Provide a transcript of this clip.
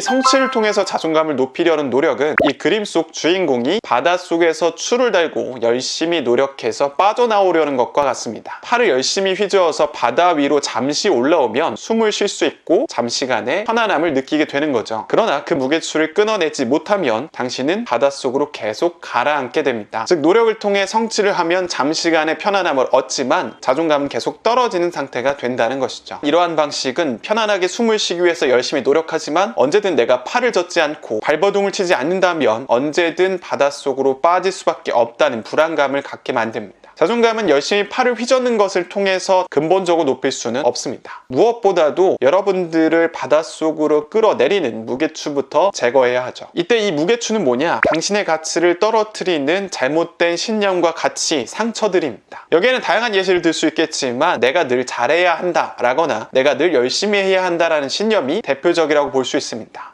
성취를 통해서 자존감을 높이려는 노력은 이 그림 속 주인공이 바닷속에서 추를 달고 열심히 노력해서 빠져나오려는 것과 같습니다. 팔을 열심히 휘저어서 바다 위로 잠시 올라오면 숨을 쉴 수 있고 잠시간의 편안함을 느끼게 되는 거죠. 그러나 그 무게추를 끊어내지 못하면 당신은 바닷속으로 계속 가라앉게 됩니다. 즉 노력을 통해 성취를 하면 잠시간의 편안함을 얻지만 자존감은 계속 떨어지는 상태가 된다는 것이죠. 이러한 방식은 편안하게 숨을 쉬기 위해서 열심히 노력하지만 언제든 내가 팔을 젓지 않고 발버둥을 치지 않는다면 언제든 바닷속으로 빠질 수밖에 없다는 불안감을 갖게 만듭니다. 자존감은 열심히 팔을 휘젓는 것을 통해서 근본적으로 높일 수는 없습니다. 무엇보다도 여러분들을 바닷속으로 끌어내리는 무게추부터 제거해야 하죠. 이때 이 무게추는 뭐냐? 당신의 가치를 떨어뜨리는 잘못된 신념과 가치, 상처들입니다. 여기에는 다양한 예시를 들 수 있겠지만 내가 늘 잘해야 한다 라거나 내가 늘 열심히 해야 한다라는 신념이 대표적이라고 볼 수 있습니다.